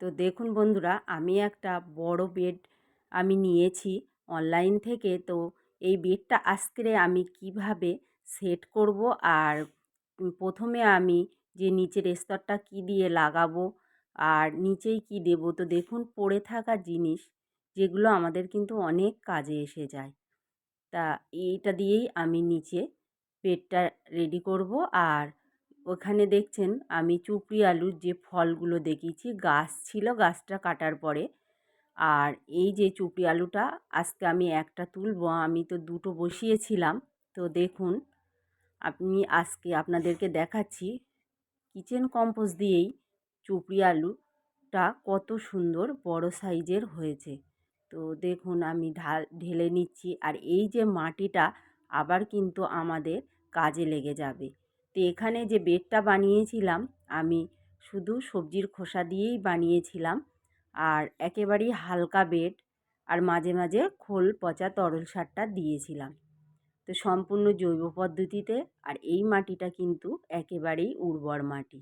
তো দেখুন বন্ধুরা, আমি একটা বড় বেড আমি নিয়েছি অনলাইন থেকে। তো এই বেডটা আজকে আমি কীভাবে সেট করব আর প্রথমে আমি যে নিচের স্তরটা কি দিয়ে লাগাবো আর নিচেই কি দেব, তো দেখুন পড়ে থাকা জিনিস যেগুলো আমাদের কিন্তু অনেক কাজে এসে যায়। তা এইটা দিয়েই আমি নিচে বেডটা রেডি করব আর ওখানে দেখছেন আমি চুপড়ি আলুর যে ফলগুলো দেখিয়েছি, গাছ ছিল গাছটা কাটার পরে। আর এই যে চুপড়ি আলুটা আজকে আমি একটা তুলব, আমি তো দুটো বসিয়েছিলাম। তো দেখুন আপনি আজকে আপনাদেরকে দেখাচ্ছি কিচেন কম্পোস্ট দিয়েই চুপড়ি আলুটা কত সুন্দর বড় সাইজের হয়েছে। তো দেখুন, আমি ঢাল, ঢেলে নিচ্ছি। আর এই যে মাটিটা আবার কিন্তু আমাদের কাজে লেগে যাবে। তো এখানে যে বেডটা বানিয়েছিলাম, আমি শুধু সবজির খোসা দিয়েই বানিয়েছিলাম। আর একেবারেই হালকা বেড আর মাঝে মাঝে খোল, পচা, তরল সারটা দিয়েছিলাম। তো সম্পূর্ণ জৈব পদ্ধতিতে আর এই মাটিটা কিন্তু একেবারেই উর্বর মাটি।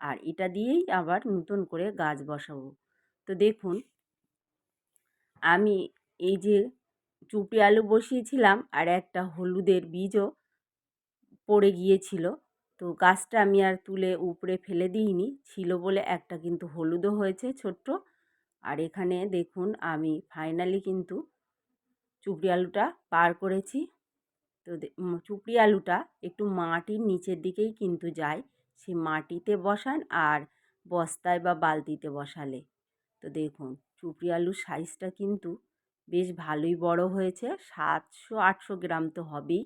আর এটা দিয়েই আবার নতুন করে গাছ বসাবো। তো দেখুন, আমি এই যে চুপি আলু বসিয়েছিলাম আর একটা হলুদের বীজও পড়ে গিয়েছিল। তো গাছটা আমি আর তুলে উপরে ফেলে দিইনি। ছিল বলে একটা কিন্তু হলুদও হয়েছে ছোট্ট। আর এখানে দেখুন আমি ফাইনালি কিন্তু চুপড়ি আলুটা পার করেছি। তো চুপড়ি আলুটা একটু মাটির নিচের দিকেই কিন্তু যায়। সে মাটিতে বসান আর বস্তায় বা বালতিতে বসালে। তো দেখুন চুপড়ি আলুর সাইজটা কিন্তু বেশ ভালোই বড় হয়েছে। সাতশো আটশো গ্রাম তো হবেই।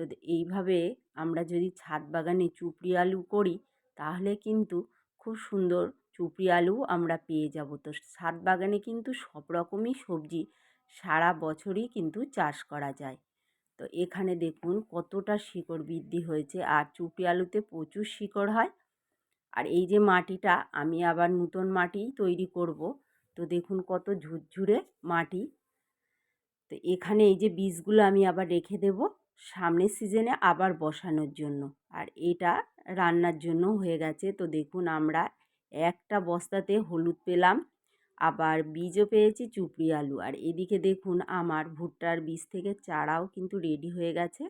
তো এইভাবে আমরা যদি ছাদ বাগানে চুপড়ি আলু করি, তাহলে কিন্তু খুব সুন্দর চুপড়ি আলু আমরা পেয়ে যাব। তো ছাদ বাগানে কিন্তু সব রকমই সবজি সারা বছরই কিন্তু চাষ করা যায়। তো এখানে দেখুন কতটা শিকড় বৃদ্ধি হয়েছে, আর চুপড়ি আলুতে প্রচুর শিকড় হয়। আর এই যে মাটিটা, আমি আবার নূতন মাটি তৈরি করব। তো দেখুন কত ঝুরঝুরে মাটি। তো এখানে এই যে বীজগুলো আমি আবার রেখে দেব। সামনের সিজনে আবার বসানোর জন্য। আর এটা রান্নার জন্য হয়ে গেছে। তো দেখুন আমরা একটা বস্তাতে হলুদ পেলাম, আবার বীজও পেয়েছি চুপড়ি আলু। আর এদিকে দেখুন আমার ভুট্টার বীজ থেকে চারাও কিন্তু রেডি হয়ে গেছে।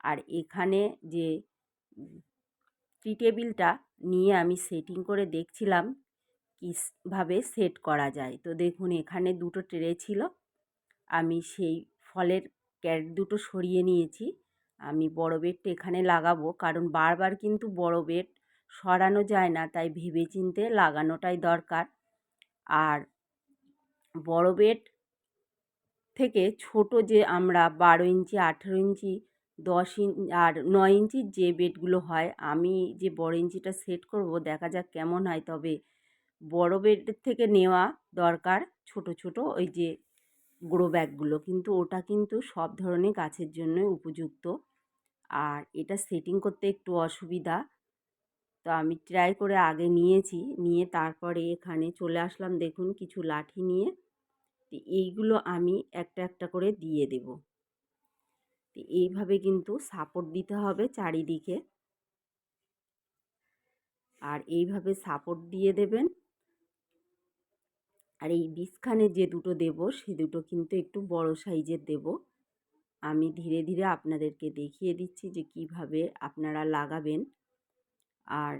আর এখানে যে টি টেবিলটা নিয়ে আমি সেটিং করে দেখছিলাম কীভাবে সেট করা যায়। তো দেখুন এখানে দুটো ট্রে ছিল। আমি সেই ফলের ক্যারেট দুটো সরিয়ে নিয়েছি। আমি বড় বেডটা এখানে লাগাবো, কারণ বারবার কিন্তু বড় বেড সরানো যায় না, তাই ভেবে চিনতে লাগানোটাই দরকার। আর বড় বেড থেকে ছোট যে আমরা বারো ইঞ্চি, আঠেরো ইঞ্চি, দশ ইঞ্চি আর নয় ইঞ্চির যে বেডগুলো হয়, আমি যে বড় ইঞ্চিটা সেট করব, দেখা যাক কেমন হয়। তবে বড় বেডের থেকে নেওয়া দরকার, ছোট ছোট ওই যে গ্রো ব্যাগগুলো। কিন্তু ওটা কিন্তু সব ধরনের গাছের জন্যই উপযুক্ত। আর এটা সেটিং করতে একটু অসুবিধা। তো আমি ট্রাই করে আগে নিয়েছি। নিয়ে তারপরে এখানে চলে আসলাম দেখুন কিছু লাঠি নিয়ে। তো এইগুলো আমি একটা একটা করে দিয়ে দেব। তো এইভাবে কিন্তু সাপোর্ট দিতে হবে চারিদিকে। আর এইভাবে সাপোর্ট দিয়ে দেবেন। আর এই বীজখানে যে দুটো দেব, সে দুটো কিন্তু একটু বড় সাইজের দেব। আমি ধীরে ধীরে আপনাদেরকে দেখিয়ে দিচ্ছি যে কীভাবে আপনারা লাগাবেন। আর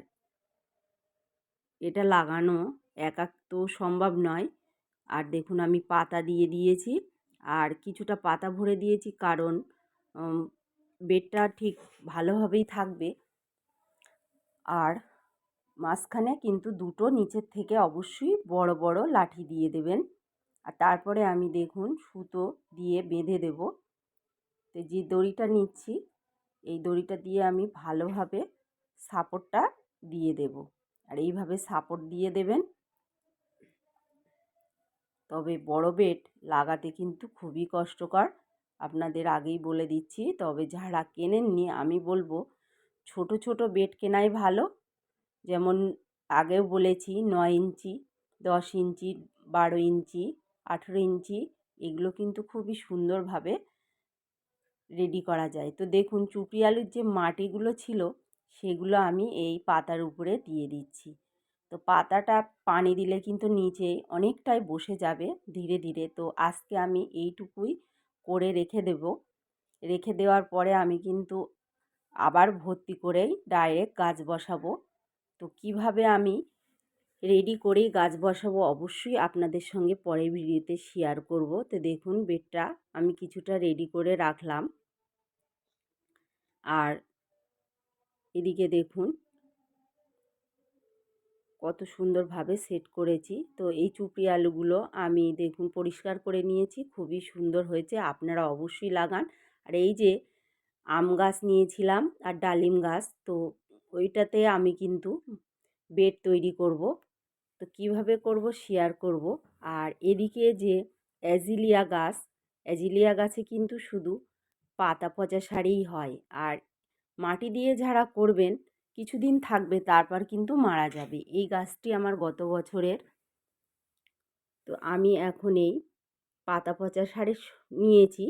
এটা লাগানো একাক তো সম্ভব নয়। আর দেখুন, আমি পাতা দিয়ে দিয়েছি। আর কিছুটা পাতা ভরে দিয়েছি কারণ বেডটা ঠিক ভালোভাবেই থাকবে। আর মাঝখানে কিন্তু দুটো নিচের থেকে অবশ্যই বড় বড় লাঠি দিয়ে দেবেন। আর তারপরে আমি দেখুন সুতো দিয়ে বেঁধে দেব। তো যে দড়িটা নিচ্ছি, এই দড়িটা দিয়ে আমি ভালোভাবে সাপোর্টটা দিয়ে দেব। আর এইভাবে সাপোর্ট দিয়ে দেবেন, তবে বড় বেড লাগাতে কিন্তু খুবই কষ্টকর। আপনাদের আগেই বলে দিচ্ছি, তবে যারা কেনেননি আমি বলব, ছোট ছোট বেড কেনাই ভালো। যেমন আগেও বলেছি নয় ইঞ্চি, দশ ইঞ্চি, বারো ইঞ্চি, আঠেরো ইঞ্চি এগুলো কিন্তু খুবই সুন্দরভাবে রেডি করা যায়। তো দেখুন চুপি আলুর যে মাটিগুলো ছিল সেগুলো আমি এই পাতার উপরে দিয়ে দিচ্ছি। তো পাতাটা পানি দিলে কিন্তু নিচে অনেকটাই বসে যাবে ধীরে ধীরে। তো আজকে আমি এইটুকুই করে রেখে দেব। রেখে দেওয়ার পরে আমি কিন্তু আবার ভর্তি করেই ডাইরেক্ট গাছ বসাবো। তো কীভাবে আমি রেডি করেই গাছ বসাবো অবশ্যই আপনাদের সঙ্গে পরের ভিডিওতে শেয়ার করব। তো দেখুন বেডটা আমি কিছুটা রেডি করে রাখলাম। আর এদিকে দেখুন কত সুন্দরভাবে সেট করেছি। তো এই চুপড়ি আলুগুলো আমি দেখুন পরিষ্কার করে নিয়েছি, খুবই সুন্দর হয়েছে, আপনারা অবশ্যই লাগান। আর এই যে আম গাছ নিয়েছিলাম আর ডালিম গাছ, তো ওইটাতে আমি কিন্তু বেড তৈরি করব। তো কীভাবে করব শেয়ার করব। আর এদিকে যে অ্যাজিলিয়া গাছ, অ্যাজিলিয়া গাছে কিন্তু শুধু পাতা পচা সারেই হয়। আর মাটি দিয়ে যারা করবেন, কিছুদিন থাকবে, তারপর কিন্তু মারা যাবে। এই গাছটি আমার গত বছরের। তো আমি এখন এই পাতা পচা সারে নিয়েছি।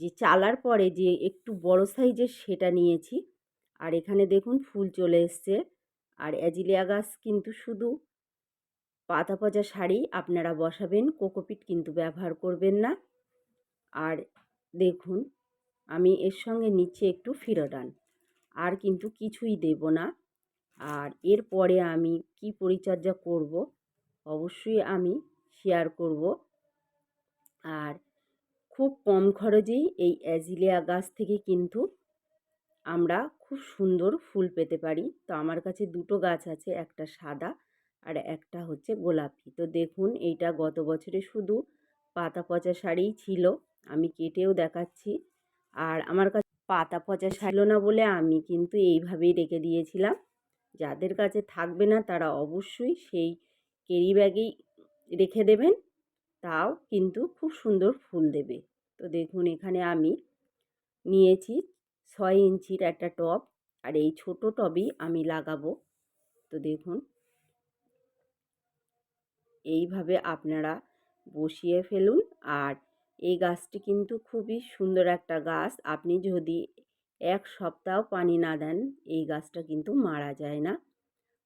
যে চালার পরে যে একটু বড় সাইজের সেটা নিয়েছি। আর এখানে দেখুন ফুল চলে এসছে। আর অ্যাজিলিয়া গাছ কিন্তু শুধু পাতা পচা শাড়ি আপনারা বসাবেন, কোকোপিট কিন্তু ব্যবহার করবেন না। আর দেখুন, আমি এর সঙ্গে নিচে একটু ফিরোডান আর কিন্তু কিছুই দেব না। আর এরপরে আমি কি পরিচর্যা করব, অবশ্যই আমি শেয়ার করব। আর খুব কম খরচেই এই অ্যাজিলিয়া গাছ থেকে কিন্তু আমরা খুব সুন্দর ফুল পেতে পারি। তো আমার কাছে দুটো গাছ আছে, একটা সাদা আর একটা হচ্ছে গোলাপি। তো দেখুন, এইটা গত বছরে শুধু পাতা পচা শাড়িই ছিল, আমি কেটেও দেখাচ্ছি। আর আমার কাছে পাতা পচা ছিল না বলে আমি কিন্তু এইভাবেই রেখে দিয়েছিলাম। যাদের কাছে থাকবে না, তারা অবশ্যই সেই কেরি ব্যাগেই রেখে দেবেন, তাও কিন্তু খুব সুন্দর ফুল দেবে। তো দেখুন, এখানে আমি নিয়েছি ছয় ইঞ্চির একটা টব, আর এই ছোট টবই আমি লাগাবো। তো দেখুন। এইভাবে আপনারা বসিয়ে ফেলুন, আর এই গাছটি কিন্তু খুবই সুন্দর একটা গাছ। আপনি যদি এক সপ্তাহ পানি না দেন, এই গাছটা কিন্তু মারা যায় না।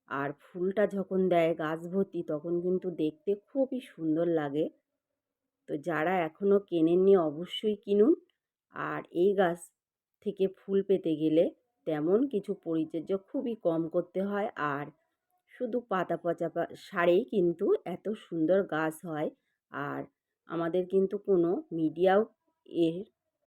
আর ফুলটা যখন দেয় গাছ ভর্তি, তখন কিন্তু দেখতে খুবই সুন্দর লাগে। তো যারা এখনও কেনেননি, অবশ্যই কিনুন। আর এই গাছ থেকে ফুল পেতে গেলে তেমন কিছু পরিচর্য খুবই কম করতে হয়। আর শুধু পাতা পচা সারেই কিন্তু এত সুন্দর গাছ হয়। আর আমাদের কিন্তু কোনো মিডিয়াও এর